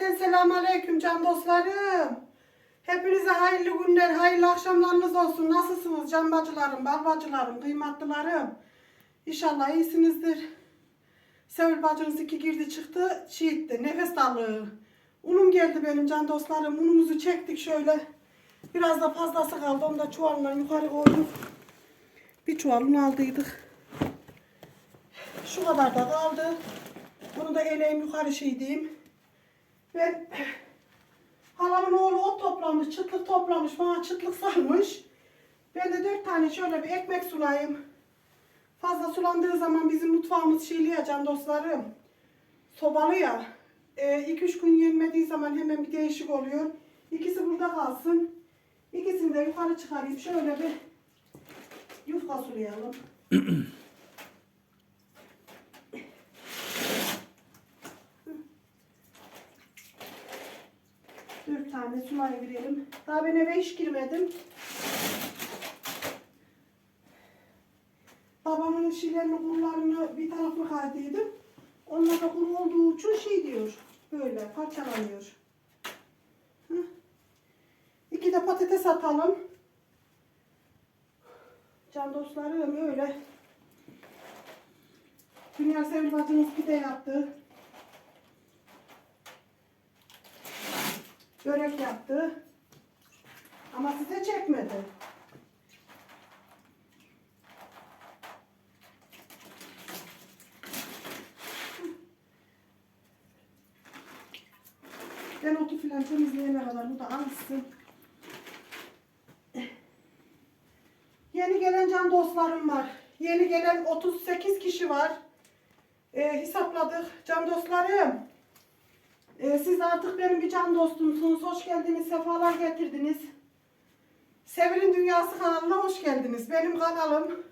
Cümleten selamun aleyküm can dostlarım. Hepinize hayırlı günler, hayırlı akşamlarınız olsun. Nasılsınız can bacılarım, bal bacılarım, kıymatlılarım? İnşallah iyisinizdir. Sevil bacınız iki girdi çıktı, çiğitti, nefes darlığı. Unum geldi benim can dostlarım. Unumuzu çektik şöyle. Biraz da fazlası kaldı. Onu da çuvalına yukarı koydum. Bir çuval un aldıydık. Şu kadar da kaldı. Bunu da eleğim yukarı şey diyeyim. Ben halamın oğlu ot toplamış, çıtlık toplamış, bana çıtlık sarmış. Ben de dört tane şöyle bir ekmek sulayayım. Fazla sulandığı zaman bizim mutfağımız şeyli ya can dostlarım. Sobalı ya. 2-3 gün yenmediği zaman hemen bir değişik oluyor. İkisi burada kalsın. İkisini de yukarı çıkarayım. Şöyle bir yufka sulayalım. Dört tane sulayı verelim. Daha ben eve hiç girmedim. Babamın şeylerini, kullarını bir tarafına kaydıydım. Onlar da kuru olduğu için şey diyor. Böyle parçalanıyor. İki de patates atalım. Can dostlarım öyle. Dünya Sevil bacımız pide yaptı. Börek yaptı. Ama size çekmedi. Ben otu filan temizleyene kadar bu da alışsın. Yeni gelen can dostlarım var. Yeni gelen 38 kişi var. Ee, hesapladık can dostlarım. Ee, siz artık benim bir can dostumsunuz. Hoş geldiniz, sefalar getirdiniz. Sevil'in Dünyası kanalına hoş geldiniz. Benim kanalım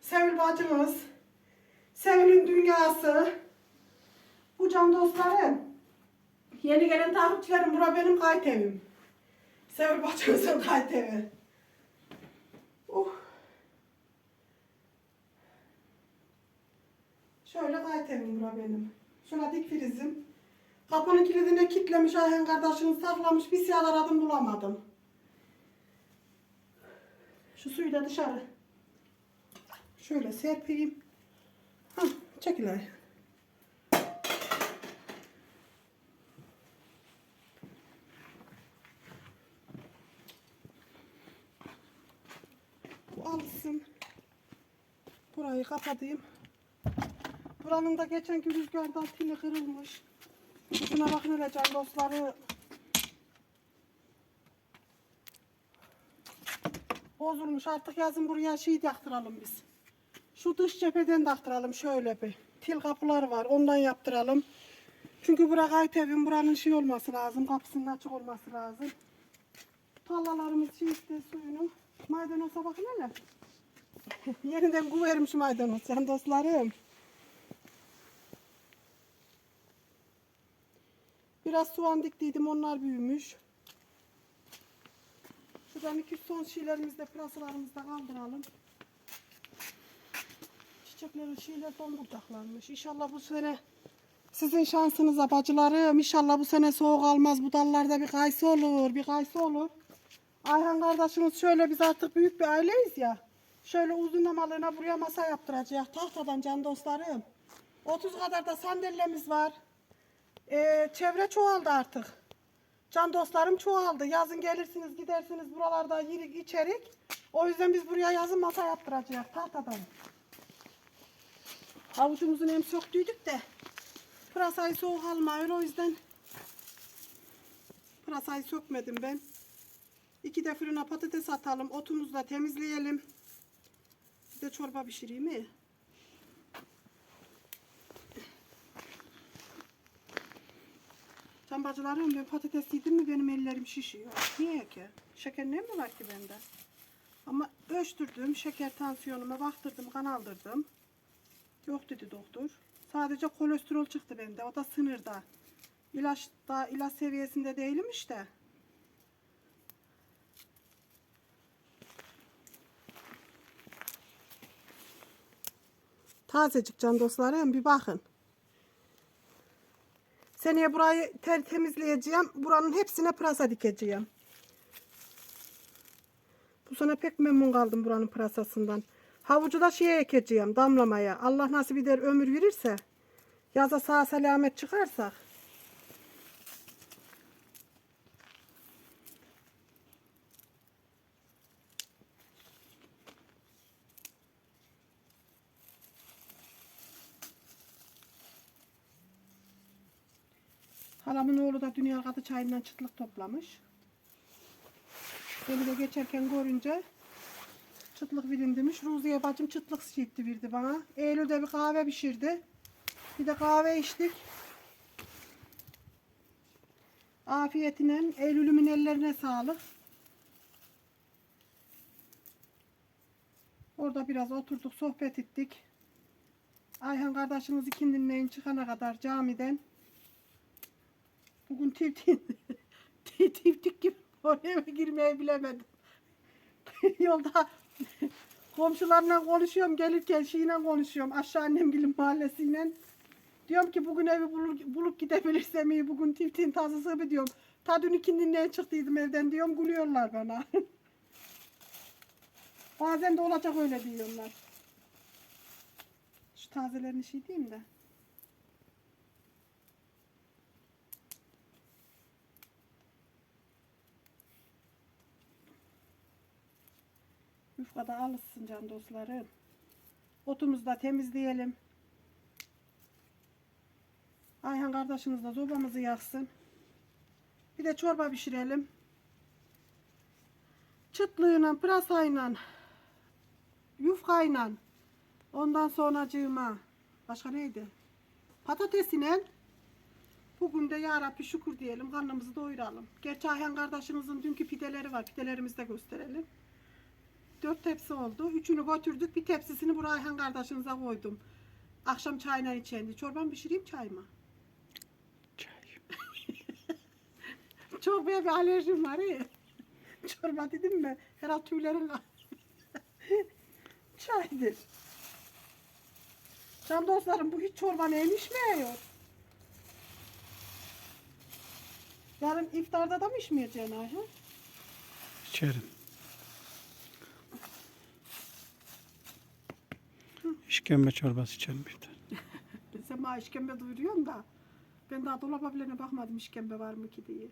Sevil bacımız. Sevil'in Dünyası. Bu can dostlarım. Yeni gelen takipçilerim bura benim kayıt evim. Sevil bacımızın kayıt evi. Uh. Şöyle kayıt evim bura benim. Şuna dik frizim. Kapının kilidine kilitlemiş Ayhan kardeşini saklamış. Bir siyah aradım bulamadım. Şu suyu da dışarı. Şöyle serpeyim. Hah, çekil Ayhan. Alsın. Burayı kapatayım. Buranın da geçenki rüzgardan pili kırılmış. Şuna bakın hele can dostları. Bozulmuş artık yazın buraya şey taktıralım biz. Şu dış cepheden taktıralım şöyle bir. Til kapılar var ondan yaptıralım. Çünkü bura kayıt evin buranın şey olması lazım. Kapısının açık olması lazım. Tallalarımız şey işte suyunu. Maydanoza bakın hele. Yeniden kuvermiş maydanoz can dostlarım. Biraz soğan diktiydim onlar büyümüş. Şuradan iki son şeylerimizi de pırasalarımızı da kaldıralım. Çiçeklerin şeyler dondurdaklanmış. İnşallah bu sene sizin şansınıza bacılarım. İnşallah bu sene soğuk almaz. Bu dallarda bir kayısı olur. Bir kayısı olur. Ayhan kardeşimiz şöyle biz artık büyük bir aileyiz ya. Şöyle uzunlamalığına buraya masa yaptıracak. Tahtadan can dostlarım. 30 kadar da sandalyemiz var. Ee, çevre çoğaldı artık. Can dostlarım çoğaldı. Yazın gelirsiniz gidersiniz buralarda yirik içerik. O yüzden biz buraya yazın masa yaptıracağız tahtadan. Avucumuzun hem söktüydük de pırasayı soğuk almıyor o yüzden pırasayı sökmedim ben. İki de fırına patates atalım. Otumuzu da temizleyelim. Bir de çorba pişireyim mi? Can bacılarım ben patates yedim mi benim ellerim şişiyor. Niye ki? Şeker ne mi var ki bende? Ama ölçtürdüm. Şeker tansiyonuma baktırdım. Kan aldırdım. Yok dedi doktor. Sadece kolesterol çıktı bende. O da sınırda. İlaç da ilaç seviyesinde değilim işte. Tazecik can dostlarım bir bakın. Seneye burayı ter temizleyeceğim. Buranın hepsine pırasa dikeceğim. Bu sene pek memnun kaldım buranın pırasasından. Havucu da şeye ekeceğim damlamaya. Allah nasip eder ömür verirse. Yaza sağ selamet çıkarsak. Halamın oğlu da dünya katı çayından çıtlık toplamış. Beni de geçerken görünce çıtlık verin demiş. Ruziye bacım çıtlık şiitti verdi bana. Eylül'de bir kahve pişirdi. Bir de kahve içtik. Afiyetine Eylül'ümün ellerine sağlık. Orada biraz oturduk sohbet ettik. Ayhan kardeşimiz ikindinleyin çıkana kadar camiden Bugün tiftik, tiftik gibi oraya girmeyi bilemedim. Yolda komşularla konuşuyorum gelirken şeyle konuşuyorum aşağı annemgilin mahallesiyle. Diyorum ki bugün evi bulup, bulup gidebilirsem iyi bugün tiftin tazısı bir diyorum. Ta dün ikindinden çıktıydım evden diyorum gülüyorlar bana. Bazen de olacak öyle diyorlar. Şu tazelerini şey diyeyim de. Yufkada alışsın can dostlarım. Otumuzu da temizleyelim. Ayhan kardeşimiz de sobamızı yaksın. Bir de çorba pişirelim. Çıtlığıyla, pırasayla, yufkayla, ondan sonra cığıma, başka neydi? Patatesine bugün de ya Rabbi şükür diyelim, karnımızı doyuralım. Gerçi Ayhan kardeşimizin dünkü pideleri var, pidelerimizi de gösterelim. Dört tepsi oldu. Üçünü götürdük. Bir tepsisini buraya Ayhan kardeşinize koydum. Akşam çayına içendi. Çorban pişireyim çay mı? Çay. Çorbaya bir alerjim var ya. Çorba dedim mi? Herhalde tüylerin Çaydır. Can dostlarım bu hiç çorba neymiş içmiyor. Yarın iftarda da mı içmeyeceksin Ayhan? İçerim. İşkembe çorbası içerim bir tane. Sen bana işkembe duyuruyorsun da ben daha dolaba bile bakmadım işkembe var mı ki diye.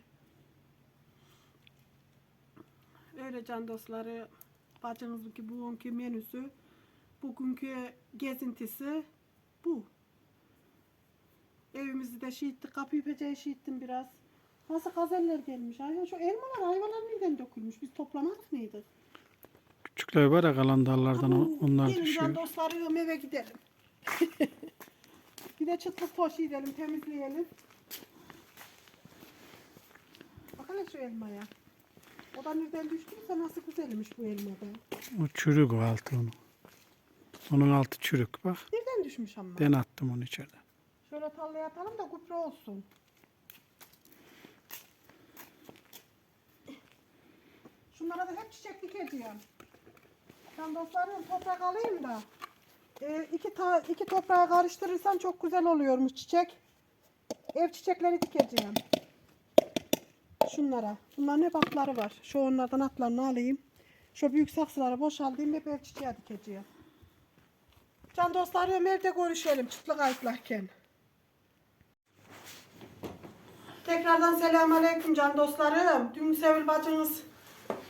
Öyle can dostları bacınızınki bugünkü menüsü bugünkü gezintisi bu. Evimizi de şiittik, kapıyı peceyi şiittim biraz. Nasıl gazeller gelmiş. Ayhan şu elmalar, ayvalar nereden dökülmüş? Biz toplamadık mıydı? Küçükler var ya kalan dallardan o- onlar Gelin düşüyor. can dostlarım eve gidelim. bir de çıtlık poşu edelim, temizleyelim. Bakalım şu elmaya. O da nereden düştüyse nasıl güzelmiş bu elmada. O çürük o altı onun. Onun altı çürük bak. Nereden düşmüş ama? Ben attım onu içeriden. Şöyle tallaya atalım da gübre olsun. Şunlara da hep çiçek dikeceğim. Ben dostlarım toprak alayım da. E, iki, ta, iki toprağı karıştırırsan çok güzel oluyormuş çiçek. Ev çiçekleri dikeceğim. Şunlara. Bunların hep atları var. Şu onlardan atlarını alayım. Şu büyük saksıları boşaltayım hep ev çiçeği dikeceğim. Can dostlarım evde görüşelim çıtlık ayıklarken. Tekrardan selamünaleyküm can dostlarım. Dün Sevil bacınız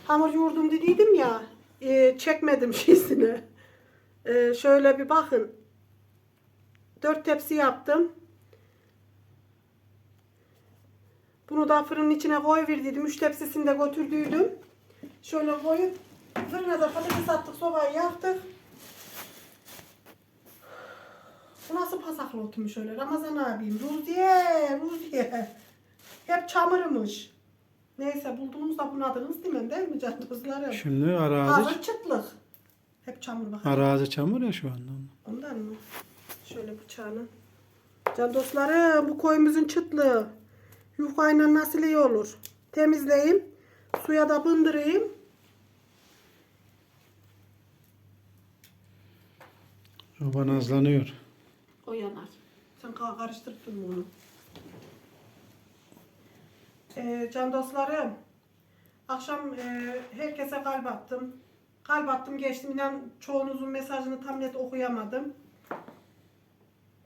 hamur yoğurdum dediydim ya. E, çekmedim şeysini. E, şöyle bir bakın. Dört tepsi yaptım. Bunu da fırının içine koyverdiydim. Üç tepsisini de götürdüydüm. Şöyle koyup fırına da patates attık. Sobayı yaktık. Bu nasıl pasaklı oturmuş öyle? Ramazan abim. Ruziye, Ruziye. Hep çamurmuş. Neyse bulduğumuzda bunadınız değil mi? Değil mi can dostlarım? Şimdi arazi, Hazır çıtlık. Hep çamur bak. arazi çamur ya şu anda. Ondan mı? Şöyle bıçağını. Can dostlarım bu koyumuzun çıtlığı. Yufkayla nasıl iyi olur? Temizleyeyim. Suya da bındırayım. Çoban azlanıyor. O yanar. Sen ka- karıştırıp durma onu. Ee, can dostlarım, akşam e, herkese kalp attım. Kalp attım geçtim. İnan çoğunuzun mesajını tam net okuyamadım.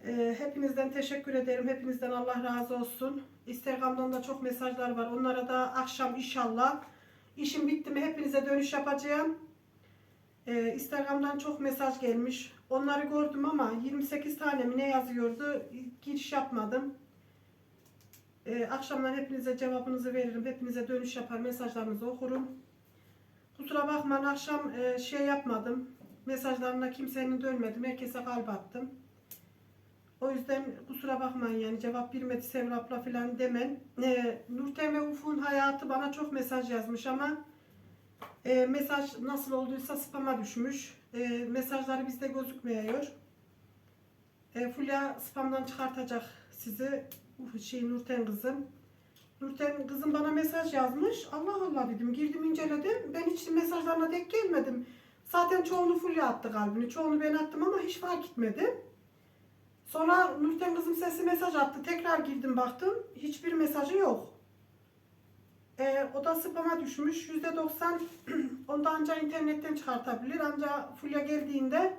Ee, hepinizden teşekkür ederim. Hepinizden Allah razı olsun. Instagram'dan da çok mesajlar var. Onlara da akşam inşallah işim bitti mi hepinize dönüş yapacağım. Ee, Instagram'dan çok mesaj gelmiş. Onları gördüm ama 28 tane mi ne yazıyordu? Giriş yapmadım. Ee, akşamdan hepinize cevabınızı veririm. Hepinize dönüş yapar. Mesajlarınızı okurum. Kusura bakmayın akşam e, şey yapmadım. Mesajlarına kimsenin dönmedim. Herkese kalp attım. O yüzden kusura bakmayın yani cevap bilmedi Sevrap'la falan demen. E, Nurten ve Ufuk'un hayatı bana çok mesaj yazmış ama e, mesaj nasıl olduysa spama düşmüş. E, mesajları bizde gözükmüyor. E, Fulya spamdan çıkartacak sizi. Şey Nurten kızım. Nurten kızım bana mesaj yazmış. Allah Allah dedim. Girdim inceledim. Ben hiç mesajlarına denk gelmedim. Zaten çoğunu Fulya attı kalbini. Çoğunu ben attım ama hiç fark etmedim. Sonra Nurten kızım sesi mesaj attı. Tekrar girdim baktım. Hiçbir mesajı yok. Ee, o da spama düşmüş. %90 onu ancak internetten çıkartabilir. Ancak Fulya geldiğinde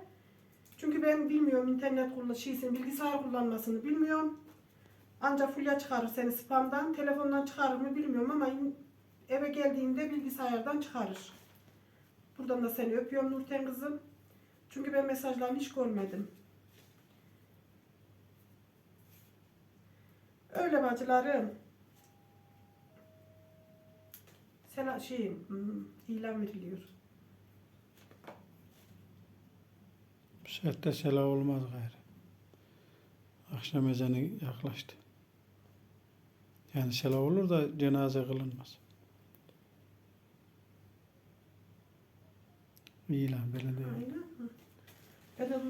çünkü ben bilmiyorum internet kullan şeysin, bilgisayar kullanmasını bilmiyorum. Ancak Fulya çıkarır seni spamdan. Telefondan çıkarır mı bilmiyorum ama eve geldiğinde bilgisayardan çıkarır. Buradan da seni öpüyorum Nurten kızım. Çünkü ben mesajlarını hiç görmedim. Öyle bacılarım. Sela şeyim, ilan veriliyor. Bu selam olmaz gayrı. Akşam ezanı yaklaştı. Yani selam olur da cenaze kılınmaz. İyi lan böyle değil. Aynen. Ben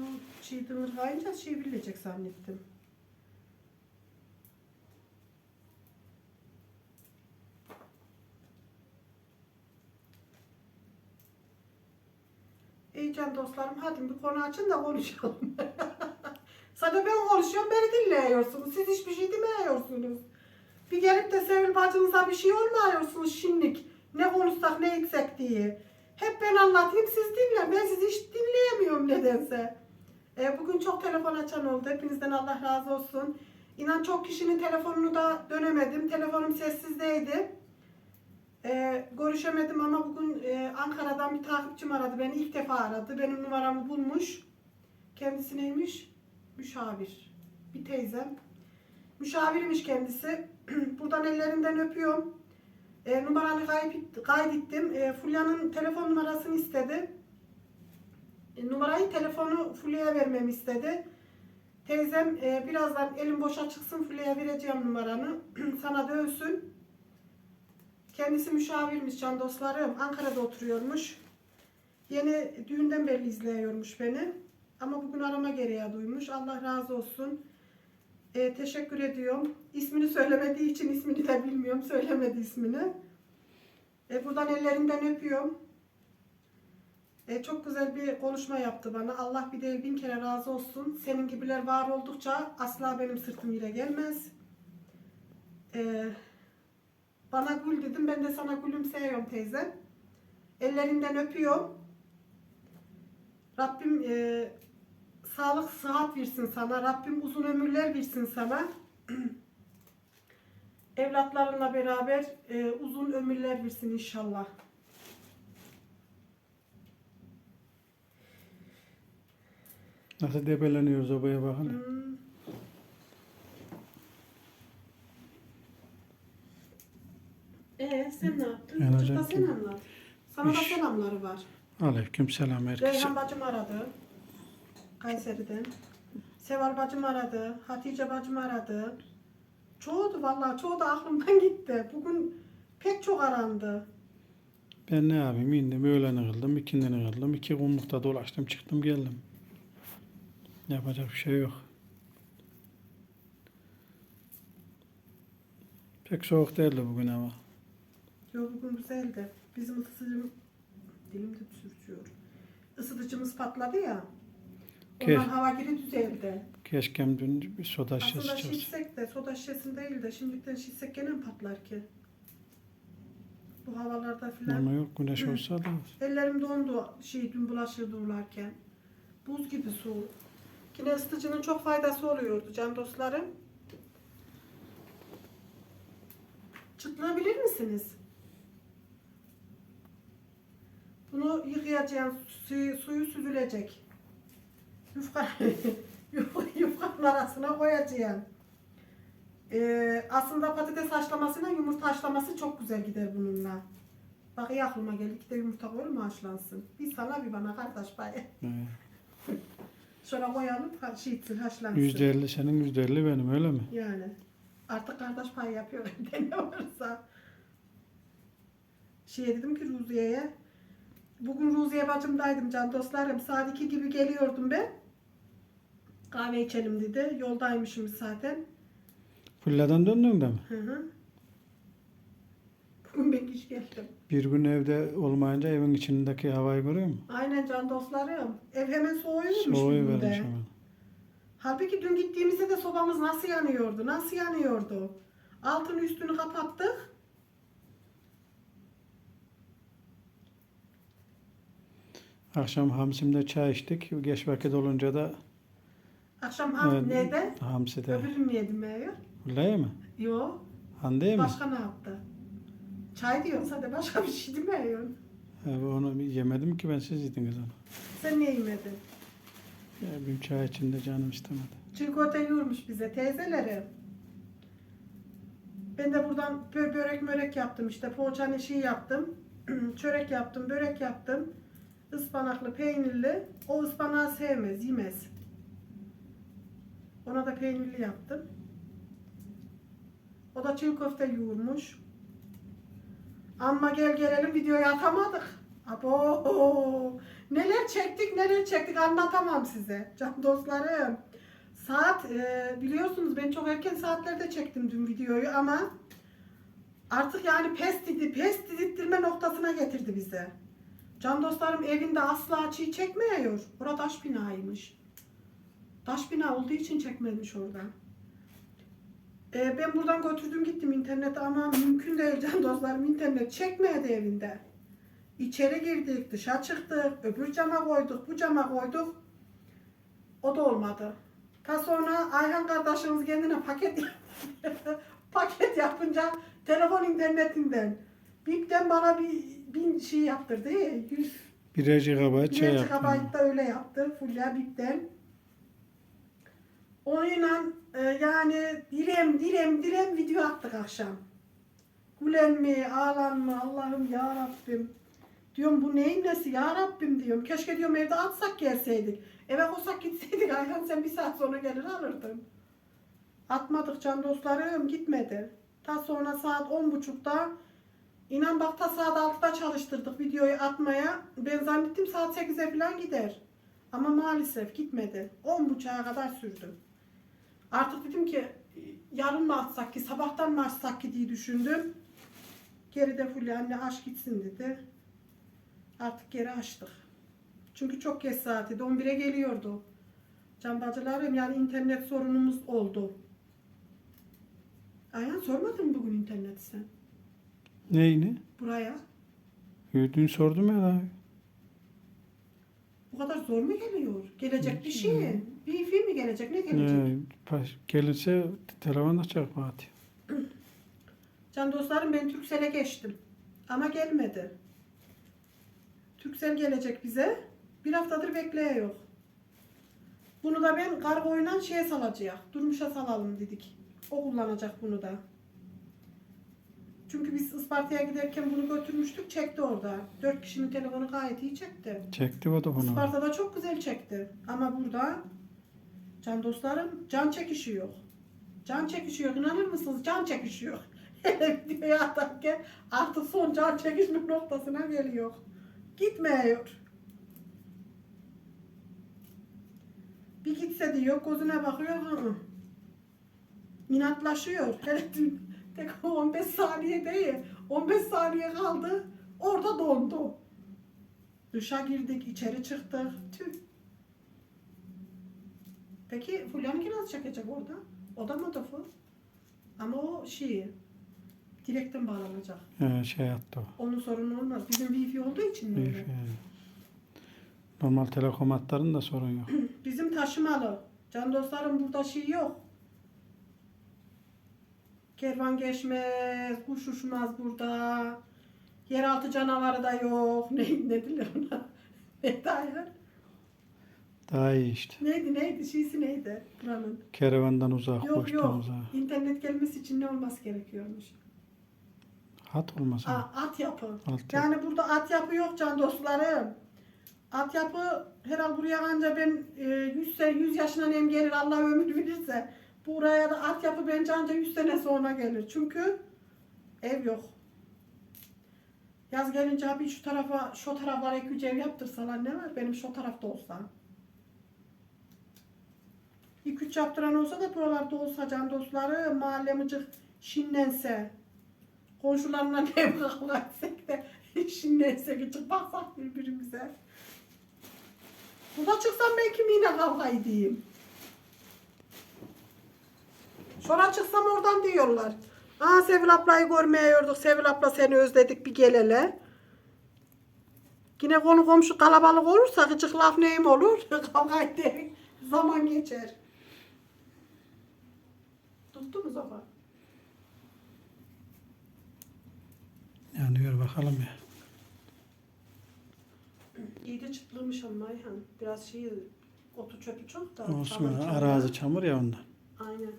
şey dınır kayınca şey bilecek zannettim. İyi can dostlarım hadi bir konu açın da konuşalım. Sadece ben konuşuyorum beni dinliyorsunuz. Siz hiçbir şey demiyorsunuz. Bir gelip de Sevil bacınıza bir şey olmuyorsunuz şimdilik. Ne konuşsak ne etsek diye. Hep ben anlatayım siz dinleyin. Ben sizi hiç dinleyemiyorum nedense. E, bugün çok telefon açan oldu. Hepinizden Allah razı olsun. İnan çok kişinin telefonunu da dönemedim. Telefonum sessizdeydi. E, görüşemedim ama bugün e, Ankara'dan bir takipçim aradı. Beni ilk defa aradı. Benim numaramı bulmuş. Kendisi neymiş? Müşavir. Bir teyzem. Müşavirmiş kendisi. Buradan ellerinden öpüyorum. E, numaranı kaydettim. E, Fulya'nın telefon numarasını istedi. E, numarayı telefonu Fulya'ya vermemi istedi. Teyzem e, birazdan elim boşa çıksın Fulya'ya vereceğim numaranı. Sana dönsün. Kendisi müşavirmiş can dostlarım. Ankara'da oturuyormuş. Yeni düğünden beri izliyormuş beni. Ama bugün arama gereği duymuş. Allah razı olsun. E, teşekkür ediyorum. İsmini söylemediği için ismini de bilmiyorum. Söylemedi ismini. E, buradan ellerinden öpüyorum. E, çok güzel bir konuşma yaptı bana. Allah bir değil bin kere razı olsun. Senin gibiler var oldukça asla benim sırtım yere gelmez. E, bana gül dedim. Ben de sana gülümseyiyorum teyze. Ellerinden öpüyorum. Rabbim e, sağlık, sıhhat versin sana. Rabbim uzun ömürler versin sana. Evlatlarınla beraber e, uzun ömürler versin inşallah. Nasıl debeleniyoruz obaya bakın. Hmm. Ee, sen ne yaptın? Yani Çocuk da hocam sen anlat. Sana da selamları var. Aleyküm selam herkese. Reyhan bacım aradı. Kayseri'den. Seval bacım aradı. Hatice bacım aradı. Çoğudu vallahi çoğu da aklımdan gitti. Bugün pek çok arandı. Ben ne yapayım? İndim öğleni kıldım, ikindini kıldım. iki kumlukta dolaştım, çıktım geldim. Yapacak bir şey yok. Pek soğuk değildi bugün ama. Yo bugün güzeldi. Bizim ısıtıcım dilim de sürtüyor. Isıtıcımız patladı ya. Ondan Ke- hava geri düzeldi. Keşke dün bir soda Aslında şişesi çalışsın. şişsek de soda şişesini değil de şimdiden şişsek gene patlar ki? bu havalarda filan. Ama yok güneş olsa da. Ellerim dondu şey dün bulaşığı durularken. Buz gibi su. Yine ısıtıcının çok faydası oluyordu can dostlarım. Çıtlayabilir misiniz? Bunu yıkayacağım. Suyu, suyu süzülecek. Yufka, yuf- yufkanın arasına koyacağım. Ee, aslında patates haşlamasıyla yumurta haşlaması çok güzel gider bununla. Bak iyi aklıma geldi. İki de yumurta koyalım mı haşlansın? Bir sana bir bana kardeş payı. Ee, Şöyle koyalım şey etsin haşlansın. Yüzde elli senin yüzde elli benim öyle mi? Yani. Artık kardeş payı yapıyor ne varsa. Şey dedim ki Ruziye'ye. Bugün Ruziye bacımdaydım can dostlarım. Saat 2 gibi geliyordum ben. Kahve içelim dedi. Yoldaymışım zaten. Fulya'dan döndün de mi? Hı hı. Bugün ben geç geldim. Bir gün evde olmayınca evin içindeki havayı görüyor musun? Aynen can dostlarım. Ev hemen soğuyormuş Soğuyu de. hemen. Halbuki dün gittiğimizde de sobamız nasıl yanıyordu? Nasıl yanıyordu? Altını üstünü kapattık. Akşam Hamsim'de çay içtik. Geç vakit olunca da Akşam ham Evet. neydi? Hamsi'de. Öbürünü yedim ya. Öyle mi? Yo. Hande mi? Başka ne yaptı? Çay diyorsa da başka bir şey demiyorsun. Ha, onu yemedim ki ben siz yediniz onu. Sen niye yemedin? Ya, benim çay içinde canım istemedi. Çikolata yoğurmuş bize teyzeleri. Ben de buradan bö- börek mörek yaptım işte. Poğaçanın şeyi yaptım. Çörek yaptım, börek yaptım. Ispanaklı, peynirli. O ıspanağı sevmez, yemez. Ona da peynirli yaptım. O da çiğ köfte yoğurmuş. Ama gel gelelim videoyu atamadık. Abo! Neler çektik neler çektik anlatamam size. Can dostlarım. Saat e, biliyorsunuz ben çok erken saatlerde çektim dün videoyu ama artık yani pes dedi, pes dedirtme noktasına getirdi bize. Can dostlarım evinde asla çiğ çekmiyor. Orada taş binaymış. Taş bina olduğu için çekmemiş orada. E, ben buradan götürdüm gittim internete ama mümkün değil can dostlarım internet çekmedi evinde. İçeri girdik, dışa çıktık, öbür cama koyduk, bu cama koyduk. O da olmadı. Ta sonra Ayhan kardeşimiz kendine paket paket yapınca telefon internetinden Bip'ten bana bir bin şey yaptırdı. 100 Birer GB şey bir yaptım. GB da öyle yaptı. Fulya Bip'ten. Onunla e, yani direm direm direm video attık akşam. Gülen mi, ağlan mı Allah'ım ya Rabbim. Diyorum bu neyin nesi ya Rabbim diyorum. Keşke diyorum evde atsak gelseydik. Eve koysak gitseydik Ayhan sen bir saat sonra gelir alırdın. Atmadık can dostlarım gitmedi. Ta sonra saat on buçukta inan bak ta saat 6'da çalıştırdık videoyu atmaya. Ben zannettim saat 8'e falan gider. Ama maalesef gitmedi. 10 buçuğa kadar sürdü. Artık dedim ki yarın mı atsak ki sabahtan mı açsak ki diye düşündüm. Geride Fulya anne aç gitsin dedi. Artık geri açtık. Çünkü çok geç saatiydi. 11'e geliyordu. Can bacılarım yani internet sorunumuz oldu. Ayhan sormadın mı bugün interneti sen? Neyini? Buraya. Dün sordum ya. Bu kadar zor mu geliyor? Gelecek bir şey. Bir film mi gelecek? Ne gelecek? Baş- gelirse telefon açacak Fatih. Can dostlarım ben Türksel'e geçtim. Ama gelmedi. Türksel gelecek bize. Bir haftadır bekleyiyor. Bunu da ben kargoyla şeye salacağız. Durmuşa salalım dedik. O kullanacak bunu da. Çünkü biz Isparta'ya giderken bunu götürmüştük. Çekti orada. Dört kişinin telefonu gayet iyi çekti. Çekti o da bunu. Isparta'da çok güzel çekti. Ama burada can dostlarım can çekişi yok. Can çekişi yok. İnanır mısınız? Can çekişi yok. Hele videoya atarken artık son can çekişme noktasına geliyor. Gitmiyor. Bir gitse diyor gözüne bakıyor. Hı -hı. İnatlaşıyor. Hele dün tek o 15 saniye değil. 15 saniye kaldı. Orada dondu. Duşa girdik, içeri çıktık. Tüh. Peki Fulya'nınki nasıl çekecek orada? O da mı tofu? Ama o şey, Direkten bağlanacak. He, şey attı o. Onun sorunu olmaz. Bizim wifi olduğu için mi öyle? he. Normal telekom da sorun yok. Bizim taşımalı. Can dostlarım burada şey yok. Kervan geçmez, kuş uçmaz burada. Yeraltı canavarı da yok. Ne, ne diler ona? Ne dair? Daha iyi işte. Neydi neydi? Şeysi neydi buranın? Keravandan uzak, Yok boştan yok. uzak. İnternet gelmesi için ne olması gerekiyormuş? Hat olmasa. Aa, at yapı. Altyapı. Yani burada at yapı yok can dostlarım. At yapı herhal buraya anca ben e, 100 sene 100 yaşına nem gelir Allah ömür verirse. Buraya da at yapı bence anca 100 sene sonra gelir. Çünkü ev yok. Yaz gelince abi şu tarafa şu taraflara üç ev yaptırsalar ne var? Benim şu tarafta olsa. İki üç yaptıran olsa da buralarda olsa can dostları mahallemicik şinlense. Komşularla ne kavga etsek de şinlensek gıcık baksak birbirimize. Burada çıksam ben kiminle kavga edeyim. Sonra çıksam oradan diyorlar. Aa Sevil ablayı görmeye yorduk. Sevil abla seni özledik bir gelele. Yine konu komşu kalabalık olursa gıcık laf neyim olur? Kavga ederek zaman geçer. Tuttu mu zaman? Yanıyor bakalım ya. İyi de çıtlamış ama Ayhan. Biraz şey otu çöpü çok da. Olsun çamur, ya, çamur. arazi çamur ya ondan. Aynen.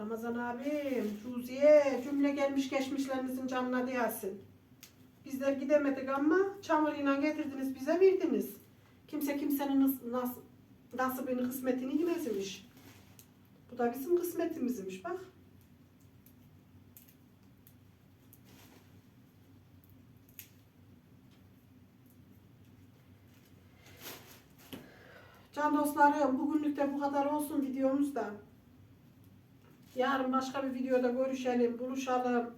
Ramazan abim, Ruziye cümle gelmiş geçmişlerinizin canına diyarsın. Bizler gidemedik ama çamuruyla getirdiniz bize verdiniz. Kimse kimsenin nas- nas nasibini kısmetini yemezmiş. Bu da bizim kısmetimizmiş bak. Can dostlarım bugünlük de bu kadar olsun videomuzda. Yarın başka bir videoda görüşelim, buluşalım.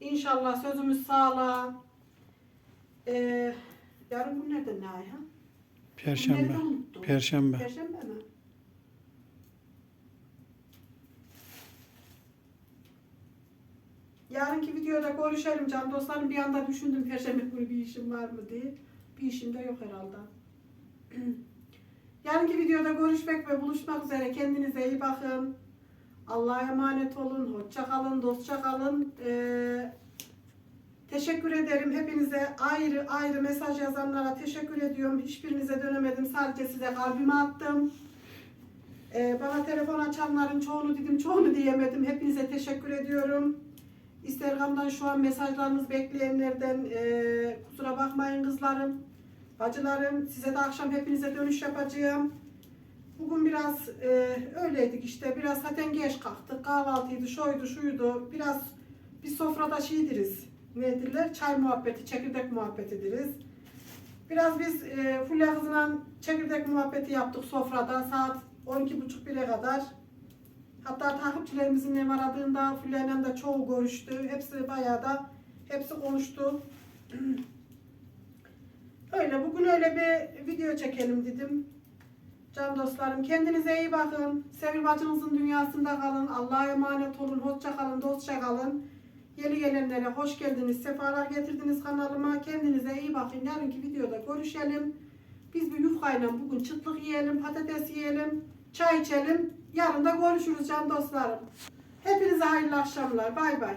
İnşallah sözümüz sağlam. Ee, yarın günlerden ne ay ha? Perşembe. Perşembe. Perşembe mi? Yarınki videoda görüşelim can dostlarım. Bir anda düşündüm perşembe günü bir işim var mı diye. Bir işim de yok herhalde. Yarınki videoda görüşmek ve buluşmak üzere. Kendinize iyi bakın. Allah'a emanet olun. Hoşça kalın, dostça kalın. Ee, teşekkür ederim. Hepinize ayrı ayrı mesaj yazanlara teşekkür ediyorum. Hiçbirinize dönemedim. Sadece size kalbime attım. Ee, bana telefon açanların çoğunu dedim, çoğunu diyemedim. Hepinize teşekkür ediyorum. Instagram'dan şu an mesajlarınız bekleyenlerden ee, kusura bakmayın kızlarım. Bacılarım size de akşam hepinize dönüş yapacağım. Bugün biraz e, öyleydik işte. Biraz zaten geç kalktık. Kahvaltıydı, şuydu, şuydu. Biraz bir sofrada şeydiriz. Nedirler? Çay muhabbeti, çekirdek muhabbetidiriz. Biraz biz e, Fulya kızla çekirdek muhabbeti yaptık sofrada saat 12.30-1'e kadar. Hatta takipçilerimizin ne aradığında Fulya'yla da çoğu görüştü. Hepsi bayağı da hepsi konuştu. Öyle bugün öyle bir video çekelim dedim. Can dostlarım kendinize iyi bakın. Sevil bacınızın dünyasında kalın. Allah'a emanet olun. Hoşça kalın, dostça kalın. Yeni gelenlere hoş geldiniz. Sefalar getirdiniz kanalıma. Kendinize iyi bakın. Yarınki videoda görüşelim. Biz bir yufkayla bugün çıtlık yiyelim, patates yiyelim, çay içelim. Yarın da görüşürüz can dostlarım. Hepinize hayırlı akşamlar. Bay bay.